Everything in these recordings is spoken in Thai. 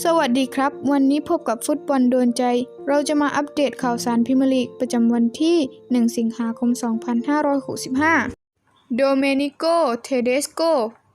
สวัสดีครับ วันนี้พบกับฟุตบอลโดนใจ เราจะมาอัปเดตข่าวสารพรีเมียร์ลีกประจำวันที่ 1 สิงหาคม 2565 โดเมนิโก เทเดสโก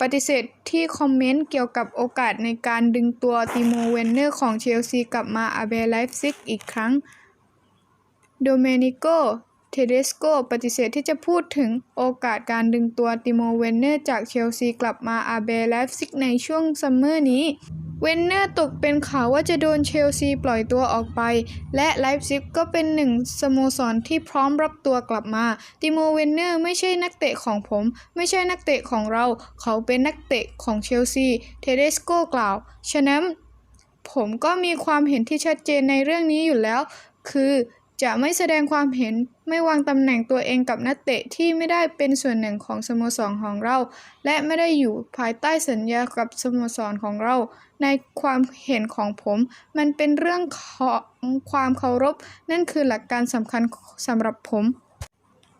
ปฏิเสธที่คอมเมนต์เกี่ยวกับโอกาสในการดึงตัวติโมเวนเนอร์ของเชลซีกลับมาอาเบไลฟ์ซิกอีกครั้ง โดเมนิโก เทเดสโก ปฏิเสธที่จะพูดถึงโอกาสการดึงตัวติโมเวนเนอร์จากเชลซีกลับมาอาเบไลฟ์ซิกในช่วงซัมเมอร์นี้ เวนเนอร์ตกเป็นข่าวว่าจะโดนเชลซีปล่อยตัวออกไป และไลฟ์ซิกก็เป็นหนึ่งสโมสรที่พร้อมรับตัวกลับมา ติโมเวนเนอร์ไม่ใช่นักเตะของผม ไม่ใช่นักเตะของเรา เขาเป็นนักเตะของเชลซีเทเดสโกกล่าว ฉะนั้นผมก็มีความเห็นที่ชัดเจนในเรื่องนี้อยู่แล้ว คือจะไม่แสดงความเห็นไม่วางตำแหน่งตัวเองกับนักเตะที่ไม่ได้เป็นส่วนหนึ่งของสโมสรของเรา และไม่ได้อยู่ภายใต้สัญญากับสโมสรของเรา ในความเห็นของผม มันเป็นเรื่องของความเคารพ นั่นคือหลักการสำคัญสำหรับผม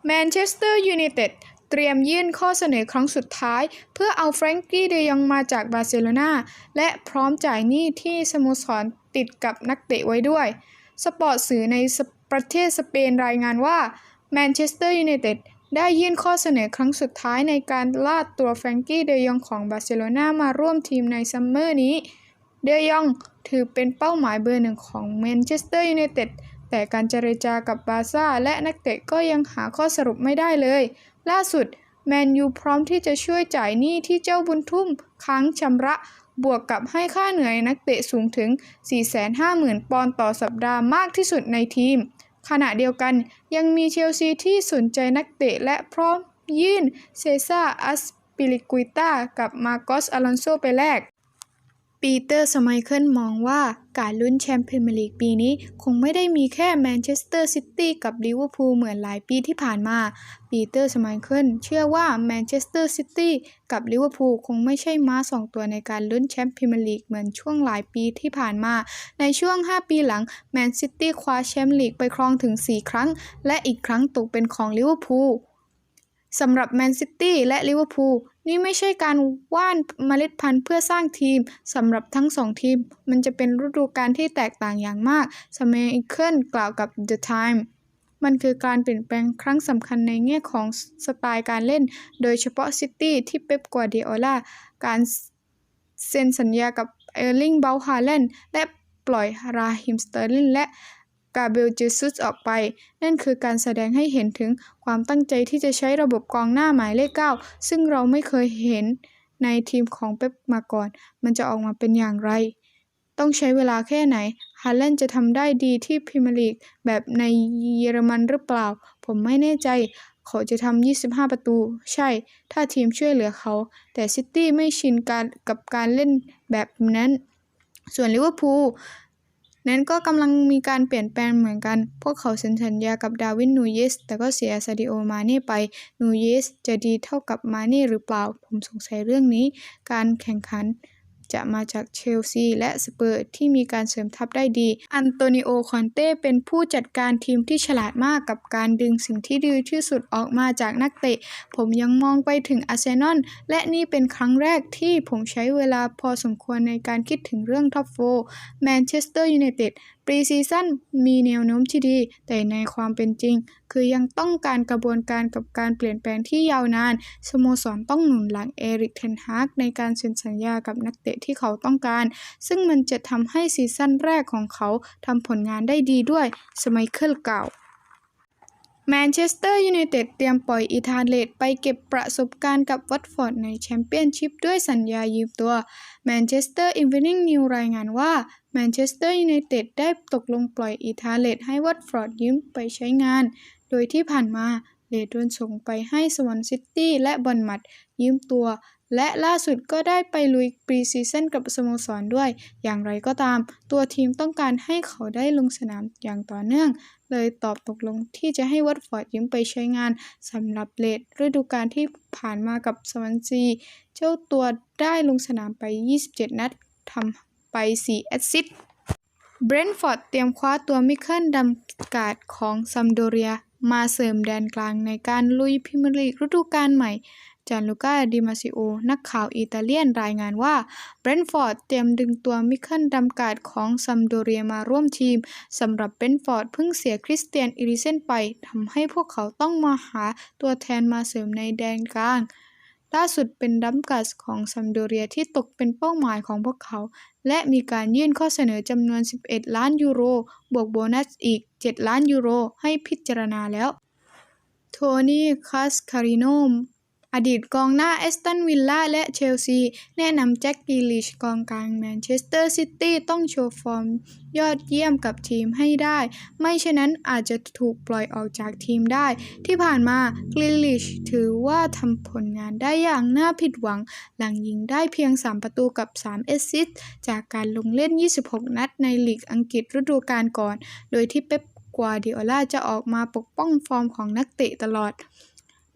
แมนเชสเตอร์ยูไนเต็ดเตรียมยื่นข้อเสนอครั้งสุดท้าย เพื่อเอาแฟรงกี้เดยองมาจากบาร์เซโลนาและพร้อมจ่ายหนี้ที่สโมสรติดกับนักเตะไว้ด้วย สปอร์ตสื่อในประเทศสเปนรายงานว่าแมนเชสเตอร์ยูไนเต็ด ได้ยื่นข้อเสนอครั้งสุดท้ายในการลาดตัวแฟรงกี้เดยองของบาร์เซโลนามาร่วมทีมในซัมเมอร์นี้ เดยองถือเป็นเป้าหมายเบอร์หนึ่งของแมนเชสเตอร์ยูไนเต็ดแต่การเจรจากับบาร์ซ่าและนักเตะก็ยังหาข้อสรุปไม่ได้เลย ล่าสุดแมนยูพร้อมที่จะช่วยจ่ายหนี้ที่เจ้าบุญทุ่มค้างชำระ บวกกับให้ค่าเหนื่อยนักเตะสูงถึง 450,000 ปอนด์ต่อสัปดาห์มากที่สุดในทีม ขณะเดียวกันยังมีเชลซีที่สนใจนักเตะและพร้อมยื่นเซซ่าอัสปิลิกุยตากับมาโกสอลอนโซไปแลก ปีเตอร์ สไมเคิลมองว่าการลุ้นแชมป์พรีเมียร์ลีกปีนี้คงไม่ได้มีแค่แมนเชสเตอร์ซิตี้กับลิเวอร์พูลเหมือนหลายปีที่ผ่านมา ปีเตอร์ สไมเคิลเชื่อว่าแมนเชสเตอร์ซิตี้กับลิเวอร์พูลคงไม่ใช่ม้าสองตัวในการลุ้นแชมป์พรีเมียร์ลีกเหมือนช่วงหลายปีที่ผ่านมา ในช่วง 5 ปีหลังแมนซิตี้คว้าแชมป์ลีกไปครองถึง 4 ครั้ง และอีกครั้งตกเป็นของลิเวอร์พูล สำหรับแมนซิตี้และลิเวอร์พูลนี่ไม่ใช่การว่านเมล็ดพันธุ์เพื่อสร้างทีมสำหรับทั้งสองทีม มันจะเป็นฤดูกาลที่แตกต่างอย่างมากสเมเคิลกล่าวกับ The Time มันคือการเปลี่ยนแปลงครั้งสำคัญในแง่ของสไตล์การเล่น โดยเฉพาะซิตี้ที่เป๊ปกัวเดโอลาการเซ็นสัญญากับเออร์ลิงเบลฮาแลนและปล่อยราฮิมสเตอร์ลินและ กาเบลเจซุสออกไป นั่นคือการแสดงให้เห็นถึงความตั้งใจที่จะใช้ระบบกองหน้าหมายเลข 9 ซึ่งเราไม่เคยเห็นในทีมของเป๊ปมาก่อน มันจะออกมาเป็นอย่างไร ต้องใช้เวลาแค่ไหนฮาแลนจะทำได้ดีที่พรีเมียร์ลีกแบบในเยอรมันหรือเปล่า ผมไม่แน่ใจเขาจะทำ 25 ประตู ใช่ ถ้าทีมช่วยเหลือเขา แต่ซิตี้ไม่ชินการกับการเล่นแบบนั้น ส่วนลิเวอร์พูล นั้นก็กำลังมีการเปลี่ยนแปลงเหมือนกัน พวกเขาเซ็นสัญญากับดาวินนูเยส แต่ก็เสียซาดิโอมาเน่ไป นูเยสจะดีเท่ากับมาเน่หรือเปล่า ผมสงสัยเรื่องนี้ การแข่งขัน จะมาจากเชลซีและสเปอร์ที่มีการเสริมทัพได้ดี อันโตนิโอ คอนเต้เป็นผู้จัดการทีมที่ฉลาดมากกับการดึงสิ่งที่ดีที่สุดออกมาจากนักเตะ ผมยังมองไปถึงอาร์เซนอลและนี่เป็นครั้งแรกที่ผมใช้เวลาพอสมควรในการคิดถึงเรื่องท็อปโฟแมนเชสเตอร์ยูไนเต็ดปรีซีซั่นมีแนวโน้มที่ดี แต่ในความเป็นจริง คือยังต้องการกระบวนการกับการเปลี่ยนแปลงที่ยาวนาน สโมสรต้องหนุนหลังเอริกเทนฮากในการเซ็นสัญญากับนักเตะที่เขาต้องการ ซึ่งมันจะทำให้ซีซั่นแรกของเขาทำผลงานได้ดีด้วยสไมเคิลกล่าแมนเชสเตอร์ยูไนเต็ดเตรียมปล่อยอีธานเลดไปเก็บประสบการณ์กับวัตฟอร์ดในแชมเปี้ยนชิพด้วยสัญญายืมตัวแมนเชสเตอร์อีเวนิงนิวรายงานว่าแมนเชสเตอร์ยูไนเต็ดได้ตกลงปล่อยอีธานเลดให้วัตฟอร์ดยืมไปใช้งาน โดยที่ผ่านมาเลดโดนส่งไปให้สวอนซิตี้และบอนมัดยืมตัว และล่าสุดก็ได้ไปลุยปรีซีซั่นกับสโมสรด้วย อย่างไรก็ตาม ตัวทีมต้องการให้เขาได้ลงสนามอย่างต่อเนื่อง เลยตอบตกลงที่จะให้วัตฟอร์ดยืมไปใช้งานสำหรับเลดฤดูกาลที่ผ่านมากับสวอนซี เจ้าตัวได้ลงสนามไป 27 นัดทำไป 4 แอสซิสต์เบรนท์ฟอร์ดเตรียมคว้าตัวมิเคิลดัมกาดของซัมโดเรียมาเสริมแดนกลางในการลุยพรีเมียร์ลีกฤดูกาลใหม่ จานลูกาดิมาซิโอ นักข่าวอิตาเลียนรายงานว่าเบรนฟอร์ดเตรียมดึงตัวมิเคิลดัมการ์ดของซัมโดเรียมาร่วมทีมสำหรับเบรนฟอร์ดเพิ่งเสียคริสเตียนอิริเซนไปทำให้พวกเขาต้องมาหาตัวแทนมาเสริมในแดนกลางล่าสุดเป็นดัมการ์ของซัมโดเรียที่ตกเป็นเป้าหมายของพวกเขา และมีการยื่นข้อเสนอจำนวน 11 ล้านยูโร บวกโบนัสอีก 7 ล้านยูโร ให้พิจารณาแล้ว โทนี่ คาสคาริโน อดีตกองหน้าแอสตันวิลล่าและเชลซี แนะนำแจ็คกีลิชกองกลางแมนเชสเตอร์ซิตี้ต้องโชว์ฟอร์มยอดเยี่ยมกับทีมให้ได้ ไม่เช่นนั้นอาจจะถูกปล่อยออกจากทีมได้ ที่ผ่านมากรีลิชถือว่าทำผลงานได้อย่างน่าผิดหวัง หลังยิงได้เพียง 3 ประตูกับ 3 แอสซิสต์จากการลงเล่น 26 นัดในลีกอังกฤษฤดูกาลก่อน โดยที่เป๊ปกวาดิโอลาจะออกมาปกป้องฟอร์มของนักเตะตลอด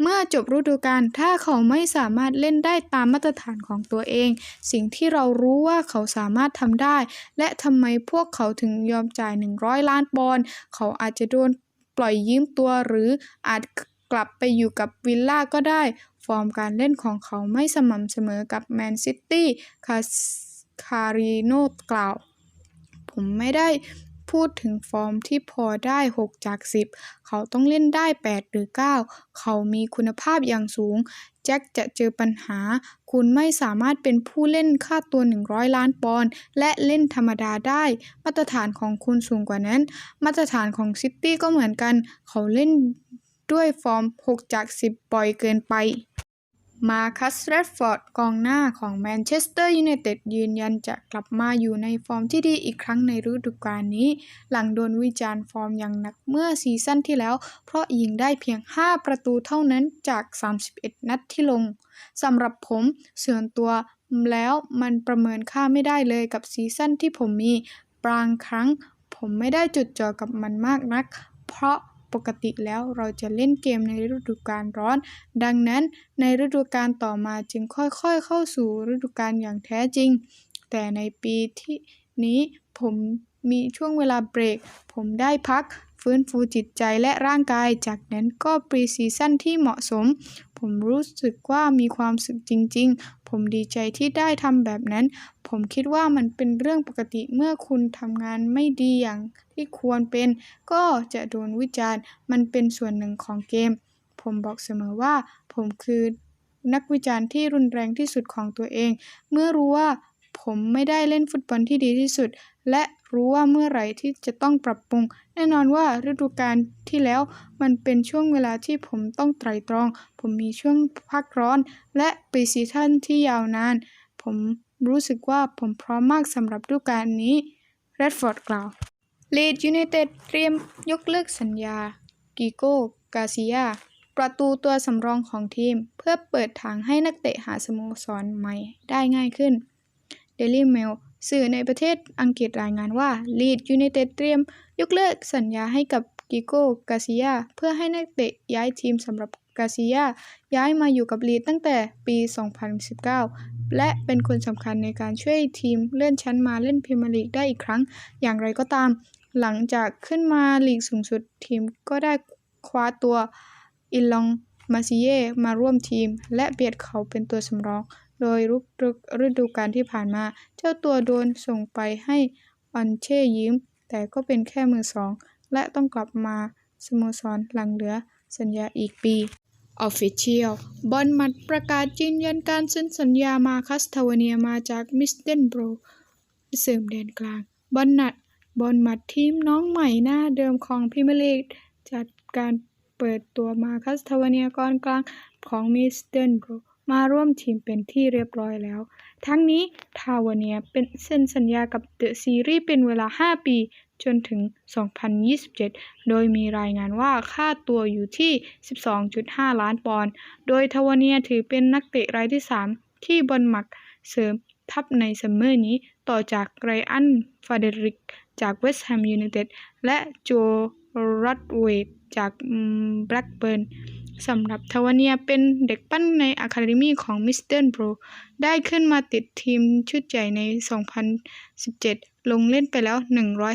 เมื่อจบฤดูกาลถ้าเขาไม่สามารถเล่นได้ตามมาตรฐานของตัวเอง สิ่งที่เรารู้ว่าเขาสามารถทำได้ และทำไมพวกเขาถึงยอมจ่าย 100 ล้านปอนด์เขาอาจจะโดนปล่อยยืมตัวหรืออาจกลับไปอยู่กับวิลล่าก็ได้ ฟอร์มการเล่นของเขาไม่สม่ำเสมอกับแมนซิตี้คาคาริโนกล่าว ผมไม่ได้ พูดถึงฟอร์มที่พอได้ 6 จาก 10 เขาต้องเล่นได้ 8 หรือ 9 เขามีคุณภาพอย่างสูง แจ็คจะเจอปัญหา คุณไม่สามารถเป็นผู้เล่นค่าตัว 100 ล้านปอนด์และเล่นธรรมดาได้ มาตรฐานของคุณสูงกว่านั้น มาตรฐานของซิตี้ก็เหมือนกัน เขาเล่นด้วยฟอร์ม 6 จาก 10บ่อยเกินไป มาคัสแรดฟอร์ดกองหน้าของแมนเชสเตอร์ยูไนเต็ดยืนยันจะกลับมาอยู่ในฟอร์มที่ดีอีกครั้งในฤดูกาลนี้ หลังโดนวิจารณ์ฟอร์มอย่างหนักเมื่อซีซั่นที่แล้ว เพราะยิงได้เพียง 5 ประตูเท่านั้นจาก 31 นัดที่ลงสำหรับผมส่วนตัวแล้วมันประเมินค่าไม่ได้เลยกับซีซั่นที่ผมมี บางครั้งผมไม่ได้จุดจ่อกับมันมากนัก เพราะ ปกติแล้วเราจะเล่นเกมในฤดูกาลร้อน ดังนั้นในฤดูกาลต่อมาจึงค่อยๆ เข้าสู่ฤดูกาลอย่างแท้จริง แต่ในปีที่นี้ผมมีช่วงเวลาเบรก ผมได้พักฟื้นฟูจิตใจและร่างกาย จากนั้นก็ปรีซีซั่นที่เหมาะสม ผมรู้สึกว่ามีความสุขจริง ๆ ผมดีใจที่ได้ทำแบบนั้น ผมคิดว่ามันเป็นเรื่องปกติเมื่อคุณทำงานไม่ดีอย่างที่ควรเป็น ก็จะโดนวิจารณ์ มันเป็นส่วนหนึ่งของเกม ผมบอกเสมอว่า ผมคือนักวิจารณ์ที่รุนแรงที่สุดของตัวเอง เมื่อรู้ว่าผมไม่ได้เล่นฟุตบอลที่ดีที่สุด และ รู้ว่าเมื่อไหร่ที่จะต้องปรับปรุง แน่นอนว่าฤดูกาลที่แล้วมันเป็นช่วงเวลาที่ผมต้องไตร่ตรอง ผมมีช่วงพักร้อน และปีซีซั่นที่ยาวนาน ผมรู้สึกว่าผมพร้อมมากสำหรับฤดูกาลนี้แรดฟอร์ดกล่าวลีดยูไนเต็ดเตรียมยกเลิกสัญญา กิโก้ กาซิยา ประตูตัวสำรองของทีม เพื่อเปิดทางให้นักเตะหาสโมสรใหม่ได้ง่ายขึ้น Daily Mail สื่อในประเทศอังกฤษรายงานว่าลีดยูไนเต็ดเตรียมยกเลิกสัญญาให้กับกิโก้กาซิยาเพื่อให้นักเตะย้ายทีมสำหรับกาซิยาย้ายมาอยู่กับลีดตั้งแต่ปี 2019 และเป็นคนสำคัญในการช่วยทีมเลื่อนชั้นมาเล่นพรีเมียร์ลีกได้อีกครั้ง อย่างไรก็ตาม หลังจากขึ้นมาลีกสูงสุดทีมก็ได้คว้าตัวอิลองมาซิเย่มาร่วมทีม และเบียดเขาเป็นตัวสำรอง โดยรุกฤดูกาลที่ผ่านมา เจ้าตัวโดนส่งไปให้ออนเช่ยืมแต่ก็เป็นแค่มือสอง และต้องกลับมาสโมสรหลังเหลือสัญญาอีกปี Official บอลมัดประกาศยืนยันการเซ็นสัญญามาคัสทาวเนียมาจากมิสเดนโบรเสริมแดนกลาง บอลนัดบอลมัดทีมน้องใหม่หน้าเดิมของพรีเมลีกจัดการเปิดตัวมาคัสทาวเนียกองกลางของมิสเดนโบร มาร่วมทีมเป็นที่เรียบร้อยแล้ว ทั้งนี้ทาวเนียเป็นเซ็นสัญญากับเดอะซีรีส์เป็นเวลา 5 ปี จนถึง 2027 โดยมีรายงานว่าค่าตัวอยู่ที่ 12.5 ล้านปอนด์ โดยทาวเนียถือเป็นนักเตะรายที่ 3 ที่บอลมักเสริมทัพในซัมเมอร์นี้ต่อจากไรอันฟาเดริก จากเวสต์แฮมยูไนเต็ดและโจรัดเวดจากแบล็กเบิร์น สำหรับทวเนียเป็นเด็กปั้นในอะคาเดมีของมิสเตอร์โบรได้ขึ้นมาติดทีมชุดใหญ่ใน 2017 ลงเล่นไปแล้ว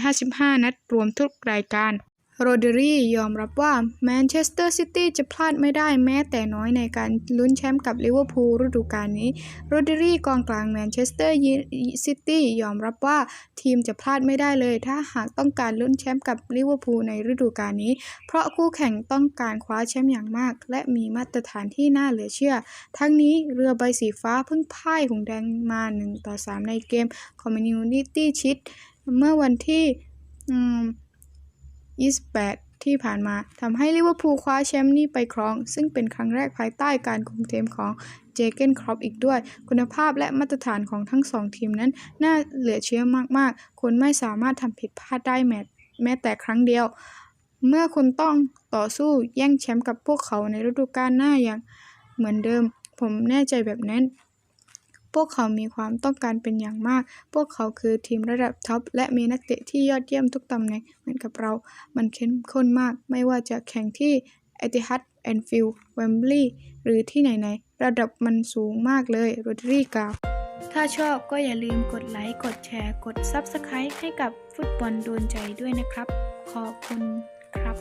155 นัดรวมทุกรายการ โรเดรียอมรับว่าแมนเชสเตอร์ซิตี้จะพลาดไม่ได้แม้แต่น้อยในการลุ้นแชมป์กับลิเวอร์พูลฤดูกาลนี้ โรเดรีกองกลางแมนเชสเตอร์ซิตี้ยอมรับว่าทีมจะพลาดไม่ได้เลย ถ้าหากต้องการลุ้นแชมป์กับลิเวอร์พูลในฤดูกาลนี้ เพราะคู่แข่งต้องการคว้าแชมป์อย่างมาก และมีมาตรฐานที่น่าเหลือเชื่อ ทั้งนี้เรือใบสีฟ้าเพิ่งพ่ายหงแดงมา 1 ต่อ 3 ในเกม Community Shield เมื่อวันที่อืม 28 ที่ผ่านมาทำให้ลิเวอร์พูลคว้าแชมป์นี้ไปครอง ซึ่งเป็นครั้งแรกภายใต้การคุมทีมของเจเกนครอปอีกด้วย คุณภาพและมาตรฐานของทั้งสองทีมนั้น น่าเหลือเชื่อมากๆ คุณไม่สามารถทำผิดพลาดได้แม้แม้แต่ครั้งเดียว เมื่อคุณต้องต่อสู้แย่งแชมป์กับพวกเขาในฤดูกาลหน้าอย่างเหมือนเดิม ผมแน่ใจแบบนั้น พวกเขามีความต้องการเป็นอย่างมาก พวกเขาคือทีมระดับท็อปและมีนักเตะที่ยอดเยี่ยมทุกตำแหน่งเหมือนกับเรา มันเข้มข้นมาก ไม่ว่าจะแข่งที่เอติฮัดแอนฟิลด์เวมบลีย์หรือที่ไหนๆ ระดับมันสูงมากเลยโรดรีกาวถ้าชอบก็อย่าลืมกดไลค์ กดแชร์ กด Subscribe ให้กับฟุตบอลโดนใจด้วยนะครับ ขอบคุณครับ